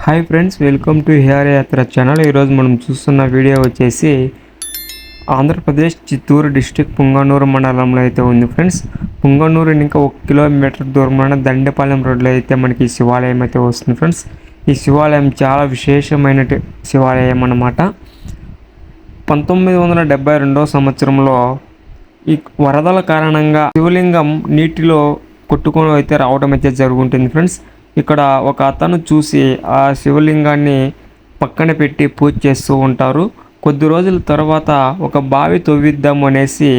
Hi friends welcome to here Yatra channel ఈరోజు మనం చూస్తున్న వీడియో వచ్చేసి ఆంధ్రప్రదేశ్ చిత్తూరు డిస్టిక్ పుంగనూరు మండలంలో అయితే ఉంది ఫ్రెండ్స్ పుంగనూరు ఇంకా ఒక కిలోమీటర్ దూరంలో దండపాలెం రోడ్లో అయితే మనకి ఈ శివాలయం అయితే వస్తుంది ఫ్రెండ్స్ ఈ శివాలయం చాలా విశేషమైన శివాలయం అన్నమాట. పంతొమ్మిది వందల డెబ్బై రెండవ సంవత్సరంలో ఈ వరదల కారణంగా శివలింగం నీటిలో కొట్టుకొని అయితే రావడం అయితే జరుగుతుంది ఫ్రెండ్స్ ఇక్కడ ఒక అతను చూసి ఆ శివలింగాన్ని పక్కన పెట్టి పూజ చేస్తూ ఉంటారు. కొద్ది రోజుల తర్వాత ఒక బావి తవ్విద్దాం అనేసి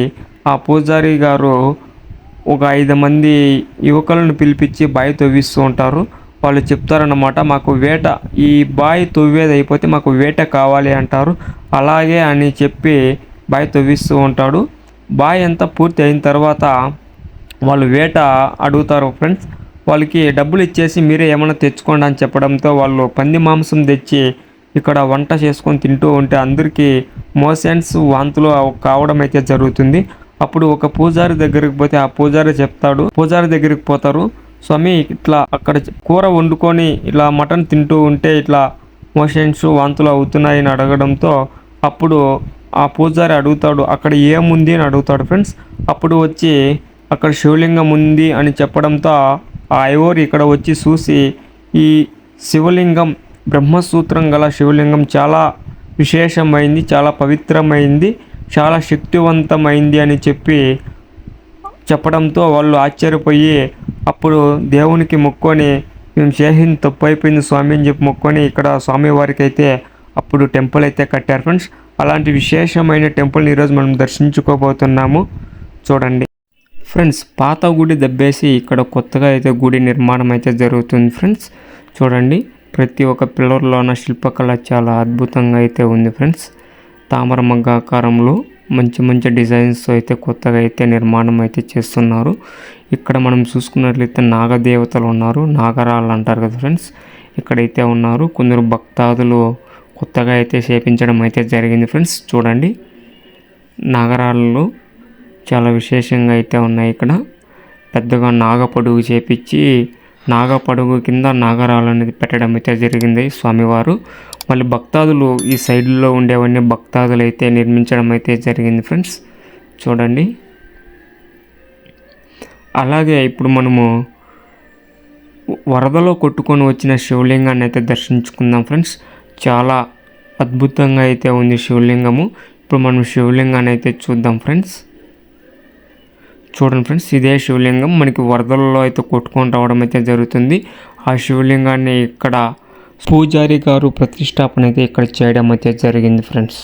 ఆ పూజారి గారు ఒక ఐదు మంది యువకులను పిలిపించి బావి తవ్విస్తూ ఉంటారు. వాళ్ళు చెప్తారన్నమాట మాకు వేట ఈ బావి తవ్వేది అయిపోతే మాకు వేట కావాలి అంటారు. అలాగే అని చెప్పి బావి తవ్విస్తూ ఉంటాడు. బావి అంతా పూర్తి అయిన తర్వాత వాళ్ళు వేట అడుగుతారు ఫ్రెండ్స్. వాళ్ళకి డబ్బులు ఇచ్చేసి మీరే ఏమైనా తెచ్చుకోండి అని చెప్పడంతో వాళ్ళు పంది మాంసం తెచ్చి ఇక్కడ వంట చేసుకొని తింటూ ఉంటే అందరికీ మోషన్స్ వాంతులు కావడం అయితే జరుగుతుంది. అప్పుడు ఒక పూజారి దగ్గరికి పోతే ఆ పూజారి చెప్తాడు. పూజారి దగ్గరికి పోతారు. స్వామి ఇట్లా అక్కడ కూర వండుకొని ఇలా మటన్ తింటూ ఉంటే ఇట్లా మోషన్స్ వాంతులు అవుతున్నాయని అడగడంతో అప్పుడు ఆ పూజారి అడుగుతాడు అక్కడ ఏముంది? అని అడుగుతాడు ఫ్రెండ్స్. అప్పుడు వచ్చి అక్కడ శివలింగం ఉంది అని చెప్పడంతో ఆ ఐవోర్ ఇక్కడ వచ్చి చూసి ఈ శివలింగం బ్రహ్మసూత్రం గల శివలింగం చాలా విశేషమైంది చాలా పవిత్రమైంది చాలా శక్తివంతమైంది అని చెప్పి చెప్పడంతో వాళ్ళు ఆశ్చర్యపోయి అప్పుడు దేవునికి మొక్కొని మేము చేసింది తప్పు అయిపోయింది స్వామి అని చెప్పి మొక్కొని ఇక్కడ స్వామివారికి అయితే అప్పుడు టెంపుల్ అయితే కట్టారు. ఫ్రెండ్స్ అలాంటి విశేషమైన టెంపుల్ని ఈరోజు మనం దర్శించుకోబోతున్నాము. చూడండి. ఫ్రెండ్స్ పాత గుడి దెబ్బేసి ఇక్కడ కొత్తగా అయితే గుడి నిర్మాణం అయితే జరుగుతుంది ఫ్రెండ్స్. చూడండి ప్రతి ఒక్క పిల్లర్లోన శిల్పకళ చాలా అద్భుతంగా అయితే ఉంది ఫ్రెండ్స్. తామర మగ్గ ఆకారంలో మంచి మంచి డిజైన్స్ అయితే కొత్తగా అయితే నిర్మాణం అయితే చేస్తున్నారు. ఇక్కడ మనం చూసుకున్నట్లయితే నాగదేవతలు ఉన్నారు నాగరాళ్ళు అంటారు కదా ఫ్రెండ్స్. ఇక్కడైతే ఉన్నారు కొందరు భక్తాదులు కొత్తగా అయితే చేపించడం అయితే జరిగింది ఫ్రెండ్స్. చూడండి నాగరాళ్ళు చాలా విశేషంగా అయితే ఉన్నాయి ఇక్కడ. పెద్దగా నాగపడుగు చేపించి నాగపడుగు కింద నాగరాలు అనేది పెట్టడం అయితే జరిగింది స్వామివారు. మళ్ళీ భక్తాదులు ఈ సైడ్లో ఉండేవన్నీ భక్తాదులు అయితే నిర్మించడం అయితే జరిగింది ఫ్రెండ్స్. చూడండి. అలాగే ఇప్పుడు మనము వరదలో కొట్టుకొని వచ్చిన శివలింగాన్ని అయితే దర్శించుకుందాం ఫ్రెండ్స్. చాలా అద్భుతంగా అయితే ఉంది శివలింగము. ఇప్పుడు మనం శివలింగాన్ని అయితే చూద్దాం ఫ్రెండ్స్. చూడండి ఫ్రెండ్స్ ఇదే శివలింగం. మనకి వరదలలో అయితే కొట్టుకొని రావడం అయితే జరుగుతుంది. ఆ శివలింగాన్ని ఇక్కడ పూజారి గారు ప్రతిష్టాపన అయితే ఇక్కడ చేయడం అయితే జరిగింది ఫ్రెండ్స్.